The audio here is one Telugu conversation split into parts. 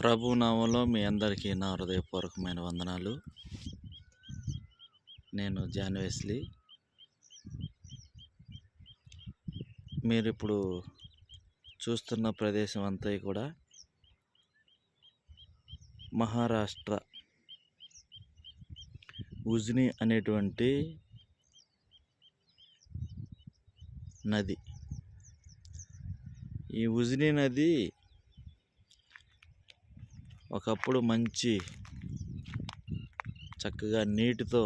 ప్రభు నామంలో మీ అందరికీ నా హృదయపూర్వకమైన వందనాలు. నేను జాన్ వెస్లీ. మీరు ఇప్పుడు చూస్తున్న ప్రదేశం అంతా కూడా మహారాష్ట్ర. ఉజ్ని అనేటువంటి నది. ఈ ఉజ్ని నది ఒకప్పుడు మంచి చక్కగా నీటితో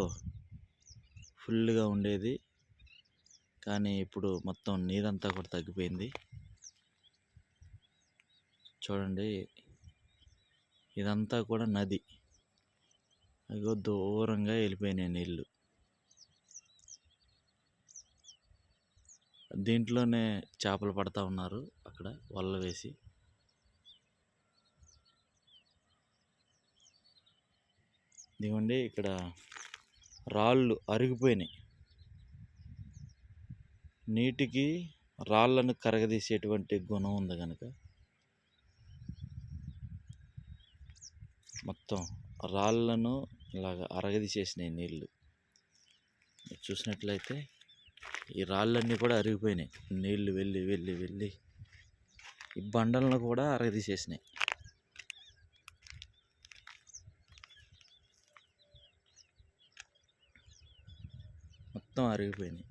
ఫుల్గా ఉండేది. కానీ ఇప్పుడు మొత్తం నీరంతా కూడా తగ్గిపోయింది. చూడండి ఇదంతా కూడా నది. అదిగో దూరంగా వెళ్ళిపోయినాయి నీళ్ళు దీంట్లోనే చేపలు పడతా ఉన్నారు అక్కడ వల్ల వేసి. ఇదిగోండి ఇక్కడ రాళ్ళు అరిగిపోయినాయి. నీటికి రాళ్ళను కరగదీసేటువంటి గుణం ఉంది కనుక మొత్తం రాళ్ళను ఇలాగ అరగదీసేసినాయి నీళ్ళు చూసినట్లయితే ఈ రాళ్ళన్నీ కూడా అరిగిపోయినాయి. నీళ్ళు వెళ్ళి వెళ్ళి వెళ్ళి ఈ బండలను కూడా అరగదీసేసినాయి. మొత్తం అరిగిపోయినాయి.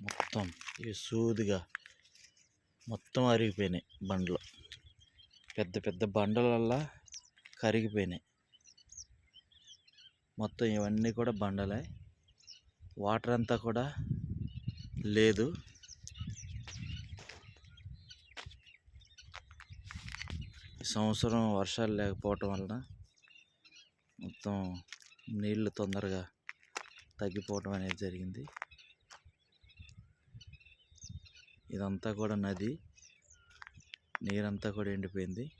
మొత్తం ఇవి సూదిగా మొత్తం అరిగిపోయినాయి బండ్లు. పెద్ద పెద్ద బండలల్లా కరిగిపోయినాయి. మొత్తం ఇవన్నీ కూడా బండలే. వాటర్ అంతా కూడా లేదు. ఈ సంవత్సరం వర్షాలు లేకపోవటం వలన మొత్తం నీళ్ళు తొందరగా తగ్గిపోవడం అనేది జరిగింది. ఇదంతా కూడా నది. నీరంతా కూడా ఎండిపోయింది.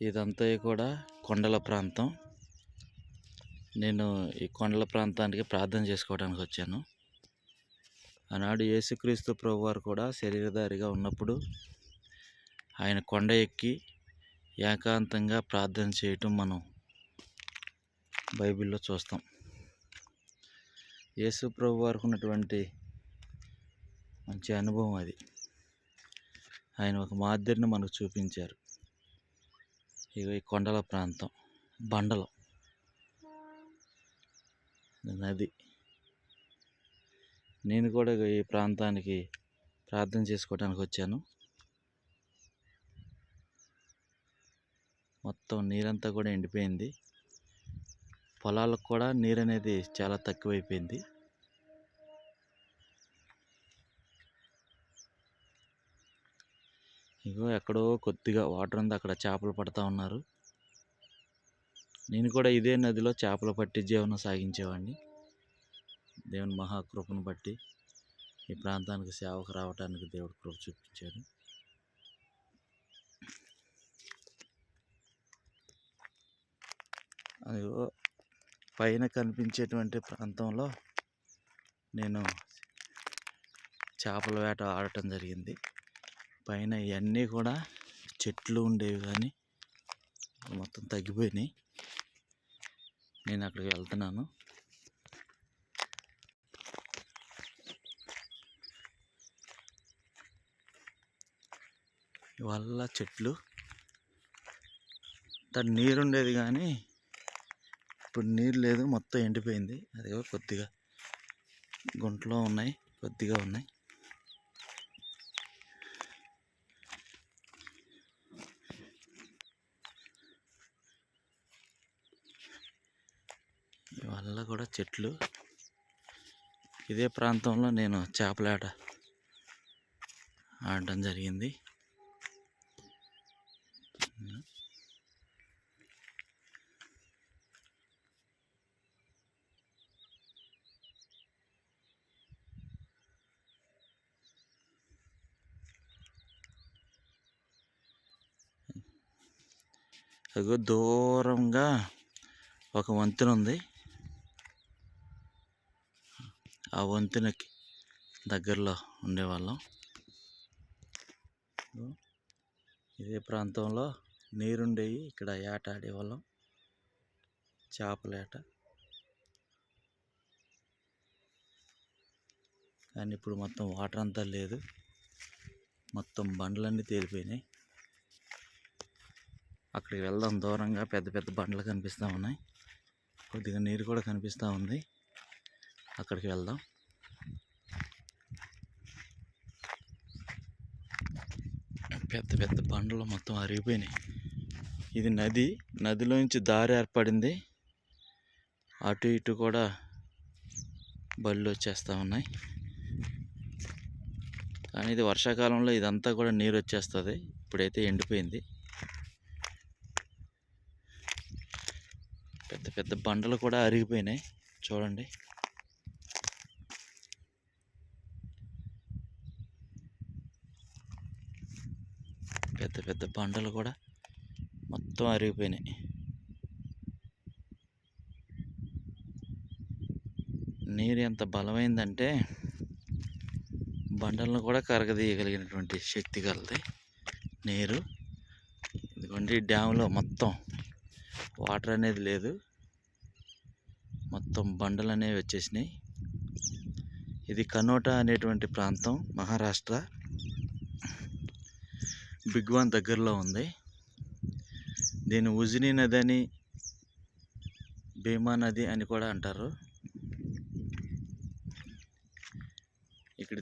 ఇదంతా కూడా కొండల ప్రాంతం. నేను ఈ కొండల ప్రాంతానికి ప్రార్థన చేసుకోవడానికి వచ్చాను. ఆనాడు యేసుక్రీస్తు ప్రభువారు కూడా శరీరధారిగా ఉన్నప్పుడు ఆయన కొండ ఎక్కి ఏకాంతంగా ప్రార్థన చేయటం మనం బైబిల్లో చూస్తాం. యేసు ప్రభు వారికి ఉన్నటువంటి మంచి అనుభవం అది. ఆయన ఒక మాదిరిని మనకు చూపించారు. ఇక ఈ కొండల ప్రాంతం బండలు. నది. నేను కూడా ఈ ప్రాంతానికి ప్రార్థన చేసుకోవడానికి వచ్చాను. మొత్తం నీరంతా కూడా ఎండిపోయింది. పొలాలకు కూడా నీరు అనేది చాలా తక్కువైపోయింది. ఇగో ఎక్కడో కొద్దిగా వాటర్ ఉంది. అక్కడ చేపలు పడతా ఉన్నారు. నేను కూడా ఇదే నదిలో చేపలు పట్టి జీవనం సాగించేవాడిని. దేవుని మహాకృపను బట్టి ఈ ప్రాంతానికి సేవకు రావడానికి దేవుడు కృప చూపించాడు. అదిగో పైన కనిపించేటువంటి ప్రాంతంలో నేను చేపల వేట ఆడటం జరిగింది. పైన ఇవన్నీ కూడా చెట్లు ఉండేవి కానీ మొత్తం తగ్గిపోయినాయి. నేను అక్కడికి వెళ్తున్నాను. వల్ల చెట్లు. దాని నీరు ఉండేది కానీ ఇప్పుడు నీరు లేదు మొత్తం ఎండిపోయింది. అదిగో కొద్దిగా గుంటలో ఉన్నాయి కొద్దిగా ఉన్నాయి. వల్ల కూడా చెట్లు. ఇదే ప్రాంతంలో నేను చేపలాట ఆడటం జరిగింది. అదిగో దూరంగా ఒక వంతెన ఉంది. ఆ వంతెనకి దగ్గరలో ఉండేవాళ్ళం. ఇదే ప్రాంతంలో నీరుండేవి ఇక్కడ ఏట ఆడేవాళ్ళం. చేపలేట. కానీ ఇప్పుడు మొత్తం వాటర్ అంతా లేదు. మొత్తం బండ్లన్నీ తేలిపోయినాయి. అక్కడికి వెళ్దాం దూరంగా పెద్ద పెద్ద బండ్లు కనిపిస్తూ ఉన్నాయి. కొద్దిగా నీరు కూడా కనిపిస్తూ ఉంది. అక్కడికి వెళ్దాం. పెద్ద పెద్ద బండలు మొత్తం అరిగిపోయినాయి. ఇది నది. నదిలోంచి దారి ఏర్పడింది. అటు ఇటు కూడా బళ్ళు వచ్చేస్తూ ఉన్నాయి. కానీ ఇది వర్షాకాలంలో ఇదంతా కూడా నీరు వచ్చేస్తుంది. ఇప్పుడైతే ఎండిపోయింది. పెద్ద పెద్ద బండలు కూడా అరిగిపోయినాయి. చూడండి. పెద్ద పెద్ద బండలు కూడా మొత్తం అరిగిపోయినాయి. నీరు ఎంత బలమైందంటే బండలను కూడా కరగదీయగలిగినటువంటి శక్తి కలది నీరు. ఇదిగోండి డ్యామ్లో మొత్తం వాటర్ అనేది లేదు. మొత్తం బండలు అనేవి వచ్చేసినాయి. ఇది కనోటా అనేటువంటి ప్రాంతం మహారాష్ట్ర. బిగ్వాన్ దగ్గరలో ఉంది. దీన్ని ఉజిని నది అని భీమా నది అని కూడా అంటారు. ఇక్కడ